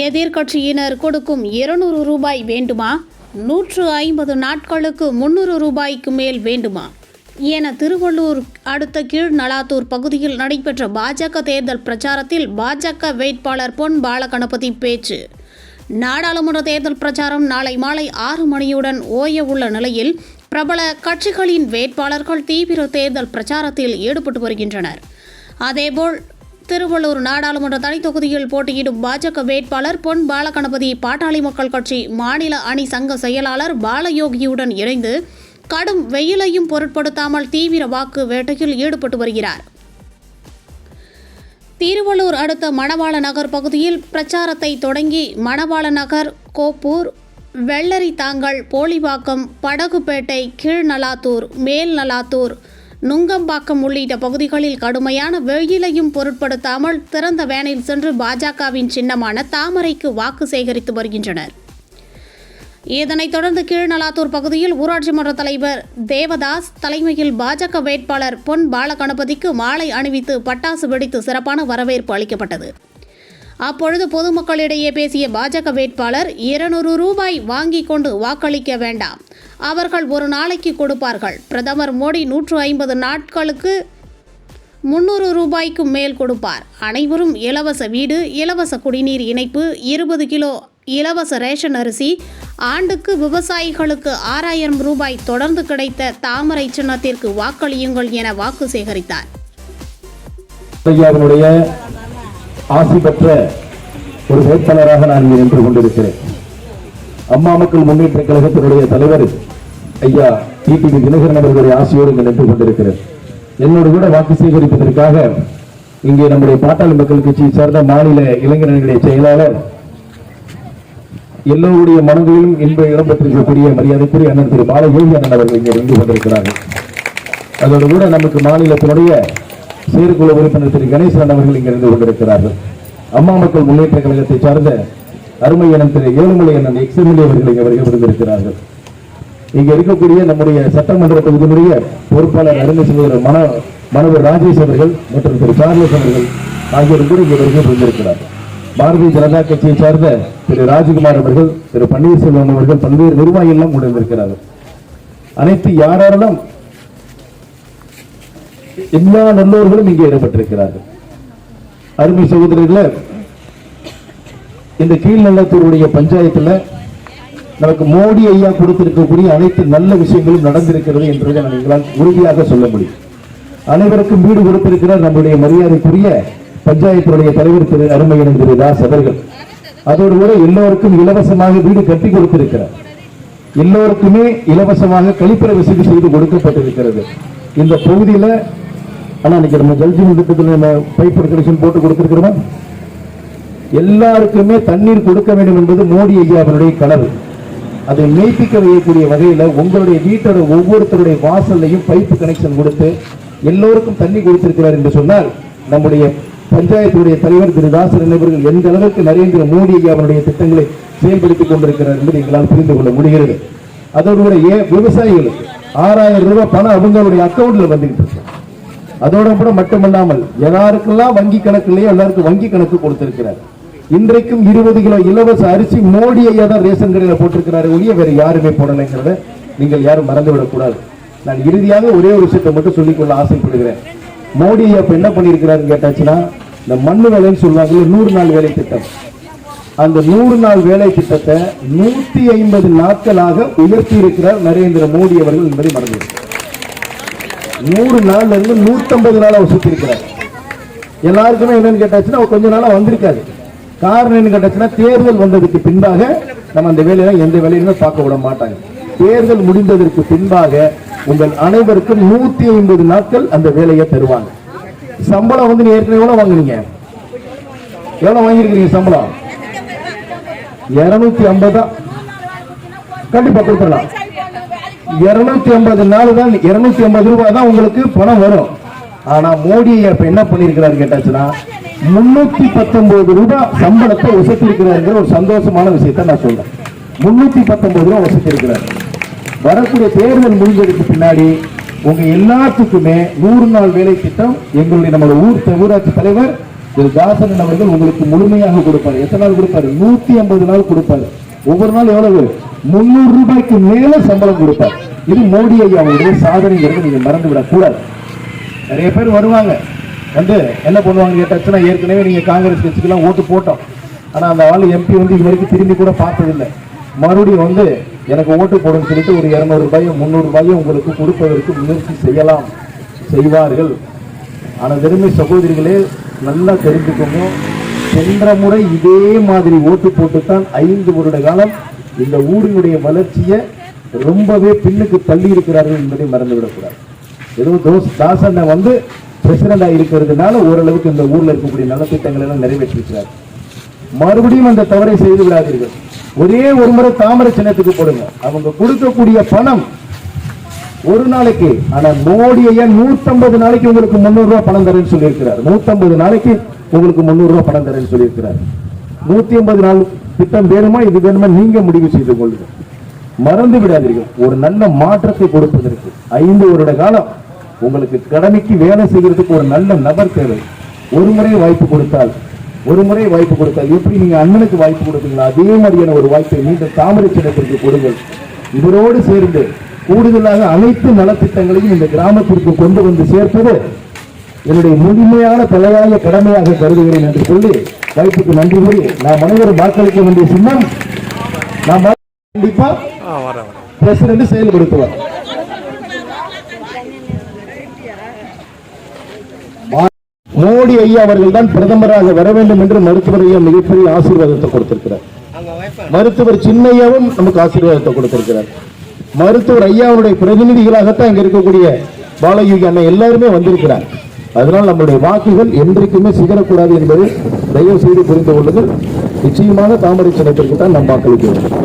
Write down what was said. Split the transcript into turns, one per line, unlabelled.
எதிர்க்கட்சியினர் கொடுக்கும் இருநூறு ரூபாய் வேண்டுமா? நூற்று ஐம்பது நாட்களுக்கு முன்னூறு ரூபாய்க்கு மேல் வேண்டுமா? என திருவள்ளூர் அடுத்த கீழ்நலாத்தூர் பகுதியில் நடைபெற்ற பாஜக தேர்தல் பிரச்சாரத்தில் பாஜக வேட்பாளர் பொன் பாலகணபதி பேச்சு. நாடாளுமன்ற தேர்தல் பிரச்சாரம் நாளை மாலை ஆறு மணியுடன் ஓய உள்ள நிலையில் பிரபல கட்சிகளின் வேட்பாளர்கள் தீவிர தேர்தல் பிரச்சாரத்தில் ஈடுபட்டு வருகின்றனர். அதேபோல் திருவள்ளூர் நாடாளுமன்ற தனி தொகுதியில் போட்டியிடும் பாஜக வேட்பாளர் பொன் பாலகணபதி பாட்டாளி மக்கள் கட்சி மாநில அணி சங்க செயலாளர் பாலயோகியுடன் இணைந்து கடும் வெயிலையும் பொருட்படுத்தாமல் தீவிர வாக்கு வேட்டையில் ஈடுபட்டு வருகிறார். திருவள்ளூர் அடுத்த மணவாள நகர் பகுதியில் பிரச்சாரத்தை தொடங்கி மணவாள நகர் கோப்பூர் வெள்ளரி தாங்கல் போலிவாக்கம் படகுப்பேட்டை கீழ்நலாத்தூர் மேல்நலாத்தூர் நுங்கம்பாக்கம் உள்ளிட்ட பகுதிகளில் கடுமையான வெயிலையும் பொருட்படுத்தாமல் திறந்த வேனில் சென்று பாஜகவின் சின்னமான தாமரைக்கு வாக்கு சேகரித்து வருகின்றனர். இதனைத் தொடர்ந்து கீழ்நலாத்தூர் பகுதியில் ஊராட்சி மன்ற தலைவர் தேவதாஸ் தலைமையில் பாஜக வேட்பாளர் பொன் பாலகணபதிக்கு மாலை அணிவித்து பட்டாசு வெடித்து சிறப்பான வரவேற்பு அளிக்கப்பட்டது. அப்பொழுது பொதுமக்களிடையே பேசிய பாஜக வேட்பாளர் இருநூறு ரூபாய் வாங்கி கொண்டு வாக்களிக்க வேண்டாம். அவர்கள் ஒரு நாளைக்கு கொடுப்பார்கள். பிரதமர் மோடி நூற்று ஐம்பது நாட்களுக்கு முந்நூறு ரூபாய்க்கும் மேல் கொடுப்பார். அனைவரும் இலவச வீடு இலவச குடிநீர் இணைப்பு இருபது கிலோ இலவச ரேஷன் அரிசி ஆண்டுக்கு விவசாயிகளுக்கு ஆறாயிரம் ரூபாய் தொடர்ந்து கிடைத்த தாமரை சின்னத்திற்கு வாக்களியுங்கள் என வாக்கு சேகரித்தார்.
ஐயாவினுடைய ஆசி பெற்ற ஒரு வேட்பாளராக நான் நின்று கொண்டிருக்கிறேன். அம்மா மக்கள் முன்னேற்ற கழகத்தினுடைய தலைவர் ஐயா டிடிவி தினகரன் அவர்களுடைய ஆசையோடு இங்கே நின்று கொண்டிருக்கிறேன் என்னோடு கூட வாக்கு சேகரிப்பதற்காக இங்கே நம்முடைய பாட்டாளி மக்கள் கட்சியை சார்ந்த மாநில இளைஞரணிகளுடைய செயலாளர் எல்லோருடைய மனங்களிலும் இன்ப இடம் பெற்றிருக்கக்கூடிய மரியாதைக்குரிய அண்ணன் திரு. பாலயோகி அண்ணன் அவர்கள் இங்கே நின்று கொண்டிருக்கிறார்கள். அதோடு கூட நமக்கு மாநிலத்தினுடைய செயற்குழு உறுப்பினர் திரு. கணேசன் அவர்கள் இங்கே இருந்து கொண்டிருக்கிறார்கள். அம்மா மக்கள் முன்னேற்ற கழகத்தை சார்ந்த அருமை அண்ணன் திரு. ஏழுமலை அண்ணன் எக்ஸ்எம்எல்ஏ அவர்கள் இங்கே வருகை இருந்திருக்கிறார்கள் இங்க இருக்கக்கூடிய நம்முடைய சட்டமன்ற தொகுதியினுடைய பொறுப்பாளர் அருமை சகோதரர் மன மனவர் ராஜேஷ் அவர்கள் மற்றும் திரு சார்லஸ் அவர்கள் ஆகியோரும் கூட இங்கே வருகை புரிந்திருக்கிறார்கள் பாரதிய ஜனதா கட்சியை சார்ந்த திரு ராஜகுமார் அவர்கள் திரு பன்னீர்செல்வம் அவர்கள் பல்வேறு நிர்வாகிகளும் கூட இருந்திருக்கிறார்கள். அனைத்து யாரெல்லாம் எல்லா நல்லோர்களும் இங்கே இடம்பெற்றிருக்கிறார்கள். அருமை சகோதரர்கள இந்த கீழ்நல்லத்தூருடைய பஞ்சாயத்துல நமக்கு மோடி ஐயா கொடுத்திருக்கக்கூடிய அனைத்து நல்ல விஷயங்களும் நடந்திருக்கிறது என்பதை நான் எங்களால் உறுதியாக சொல்ல முடியும். அனைவருக்கும் வீடு கொடுத்திருக்கிறார் நம்முடைய மரியாதைக்குரிய பஞ்சாயத்துடைய தலைவர் திரு அருமையன் திரு தாஸ் அவர்கள். அதோடு கூட எல்லோருக்கும் இலவசமாக வீடு கட்டி கொடுத்திருக்கிறார். எல்லோருக்குமே இலவசமாக கழிப்பறை வசதி செய்து கொடுக்கப்பட்டிருக்கிறது. இந்த பகுதியில ஆனா இன்னைக்கு நம்ம ஜல்ஜீவன் திட்டத்தில் நம்ம பைப் கனெக்ஷன் போட்டு கொடுத்திருக்கிறோமா? எல்லாருக்குமே தண்ணீர் கொடுக்க வேண்டும் என்பது மோடி ஐயா அவருடைய கனவு. அதை மெய்ப்பிக்க வைக்கக்கூடிய வகையில உங்களுடைய வீட்டோட ஒவ்வொருத்தருடைய வாசல்லையும் பைப்பு கனெக்ஷன் கொடுத்து எல்லோருக்கும் தண்ணி கொடுத்திருக்கிறார் என்று சொன்னால் நம்முடைய பஞ்சாயத்துடைய தலைவர் திரு தாசரன் அவர்கள் எந்த அளவுக்கு நரேந்திர மோடி ஐயா அவருடைய திட்டங்களை செயல்படுத்திக் கொண்டிருக்கிறார் என்பதை எங்களால் புரிந்து கொள்ள முடிகிறது. அதோடு கூட ஏன் விவசாயிகளுக்கு ஆறாயிரம் ரூபாய் பணம் அவங்களுடைய அக்கவுண்ட்ல வந்துகிட்டு இருக்கு. அதோட கூட மட்டுமல்லாமல் எல்லாருக்கெல்லாம் வங்கி கணக்கு இல்லையோ? எல்லாருக்கும் வங்கி கணக்கு கொடுத்திருக்கிறார். இன்றைக்கும் இருபது கிலோ இலவச அரிசி மோடி ஐயா தான் ரேஷன் கடையில் போட்டிருக்கிறாரு. ஒழிய வேற யாருமே போடலைங்கிறத நீங்கள் யாரும் மறந்துவிடக்கூடாது நான் இறுதியாக ஒரே ஒரு விஷயத்தை மட்டும் சொல்லிக்கொள்ள ஆசைப்படுகிறேன். மோடி ஐயா என்ன பண்ணியிருக்கிறாருன்னு கேட்டாச்சுன்னா இந்த மண்ணு வேலைன்னு சொல்லுவாங்க நூறு நாள் வேலை திட்டம். அந்த நூறு நாள் வேலை திட்டத்தை நூத்தி ஐம்பது நாட்களாக உயர்த்தி இருக்கிறார் நரேந்திர மோடி அவர்கள் என்பதை மறந்து நூறு நாள்ல இருந்து நூற்றம்பது நாள் அவர் சுத்தி இருக்கிறார் எல்லாருக்குமே என்னன்னு கேட்டாச்சுன்னா அவர் கொஞ்ச நாளா வந்திருக்காரு. காரணம் என்ன கேட்டாச்சுன்னா தேர்தல் வந்ததுக்கு பின்பாக நம்ம அந்த வேலையில எந்த வேலையுமே பார்க்க விட மாட்டாங்க. தேர்தல் முடிந்ததற்கு பின்பாக உங்கள் அனைவருக்கும் நூத்தி ஐம்பது நாட்கள் அந்த வேலையை தருவாங்க. சம்பளம் வந்து நீ ஏற்கனவே எவ்வளவு வாங்குனீங்க? எவ்வளவு வாங்கியிருக்கீங்க சம்பளம்? இருநூத்தி ஐம்பதா? கண்டிப்பா கொடுத்துடலாம். இருநூத்தி ஐம்பது நாள் தான் இருநூத்தி ஐம்பது ரூபாய் தான் உங்களுக்கு பணம் வரும். ஆனா மோடி இப்ப என்ன பண்ணிருக்கிறாரு கேட்டாச்சுன்னா முன்னூத்தி பத்தொன்பது ரூபாய் சம்பளத்தை உசத்திருக்கிறாருங்கிற ஒரு சந்தோஷமான விஷயத்தை நான் சொல்றேன். முன்னூத்தி பத்தொன்பது ரூபாய் வசத்திருக்கிறார் வரக்கூடிய தேர்தல் முடிஞ்சதுக்கு பின்னாடி உங்க எல்லாத்துக்குமே நூறு நாள் வேலை திட்டம் எங்களுடைய நம்மளோட ஊர் ஊராட்சி தலைவர் திரு தாசன் அவர்கள் உங்களுக்கு முழுமையாக கொடுப்பார். எத்தனை நாள் கொடுப்பாரு? நூத்தி ஐம்பது நாள் கொடுப்பாரு. ஒவ்வொரு நாள் எவ்வளவு? முன்னூறு ரூபாய்க்கு மேல சம்பளம் கொடுப்பார். இது மோடி ஐயா அவருடைய சாதனைங்கிறது நீங்க மறந்து விடக்கூடாது நிறைய பேர் வருவாங்க. வந்து என்ன பண்ணுவாங்க கேட்டாச்சுன்னா ஏற்கனவே நீங்கள் காங்கிரஸ் கட்சிக்கெல்லாம் ஓட்டு போட்டோம். ஆனால் அந்த ஆள் எம்பி வந்து இது வரைக்கும் திரும்பி கூட பார்த்ததில்லை. மறுபடியும் வந்து எனக்கு ஓட்டு போடுன்னு சொல்லிட்டு ஒரு இரநூறுபாயோ ரூபாயும் முந்நூறு ரூபாயும் உங்களுக்கு கொடுப்பதற்கு முயற்சி செய்யலாம். செய்வார்கள். ஆனால் வெறுமை சகோதரிகளே நல்லா தெரிஞ்சுக்கோங்க. சென்ற முறை இதே மாதிரி ஓட்டு போட்டுத்தான் ஐந்து வருட காலம் இந்த ஊரினுடைய வளர்ச்சியை ரொம்பவே பின்னுக்கு தள்ளி இருக்கிறார்கள் என்பதை மறந்துவிடக்கூடாது. ஏதோ தோஸ் தாசனை வந்து பிரசிடண்டா இருக்கிறதுனால ஓரளவுக்கு இந்த ஊர்ல இருக்கக்கூடிய நலத்திட்டங்கள் எல்லாம் நிறைவேற்றிருக்கிறார். மறுபடியும் அந்த தவறை செய்து விடாதீர்கள். ஒரே ஒரு முறை தாமரை சின்னத்துக்கு போடுங்க. அவங்க கொடுக்கக்கூடிய பணம் ஒரு நாளைக்கு ஆனா மோடி ஐயா நூத்தம்பது நாளைக்கு உங்களுக்கு முந்நூறு ரூபாய் பணம் தரேன்னு சொல்லியிருக்கிறார். நூத்தம்பது நாளைக்கு உங்களுக்கு முந்நூறு ரூபாய் பணம் தரேன்னு சொல்லியிருக்கிறார். நூத்தி ஐம்பது நாள் திட்டம் வேணுமா? இது வேணுமா? நீங்க முடிவு செய்து கொள்ளுங்க மறந்து விடாதீர்கள். ஒரு நல்ல மாற்றத்தை கொடுப்பதற்கு ஐந்து வருட காலம் உங்களுக்கு கடமைக்கு வேலை செய்யறதுக்கு ஒரு நல்ல நபர் தேவை. ஒரு முறை வாய்ப்பு கொடுத்தால் ஒரு முறை வாய்ப்பு கொடுத்தால் எப்படி நீங்க அண்ணனுக்கு வாய்ப்பு கொடுத்தீங்களோ அதே மாதிரியான ஒரு வாய்ப்பை மீண்டும் தாமரை சின்னத்திற்கு கொடுங்கள். இவரோடு சேர்ந்து கூடுதலாக அனைத்து நலத்திட்டங்களையும் இந்த கிராமத்திற்கு கொண்டு வந்து சேர்ப்பது என்னுடைய முழுமையான தலையாய கடமையாக கருதுகிறேன் என்று சொல்லி வாய்ப்புக்கு நன்றி கூறி நாம் அனைவரும் வாக்களிக்க வேண்டிய சின்னம் நாம் வாக்களிக்க கண்டிப்பா பிரசிடண்ட் செயல்படுத்துவார். மோடி ஐயா அவர்கள் தான் பிரதமராக வர வேண்டும் என்று மருத்துவர் ஐயா மிகப்பெரிய ஆசீர்வாதத்தை கொடுத்திருக்கிறார். மருத்துவர் சின்னையாவும் நமக்கு ஆசீர்வாதத்தை கொடுத்திருக்கிறார். மருத்துவர் ஐயாவுடைய பிரதிநிதிகளாகத்தான் இங்க இருக்கக்கூடிய பாலயோகி அண்ணன் எல்லாருமே வந்திருக்கிறார். அதனால் நம்முடைய வாக்குகள் என்றைக்குமே சிகரக்கூடாது என்பதை தயவு செய்து புரிந்து கொள்ளுங்கள். நிச்சயமாக தாமரை சின்னத்திற்கு தான் நம் வாக்களிக்க வேண்டும்.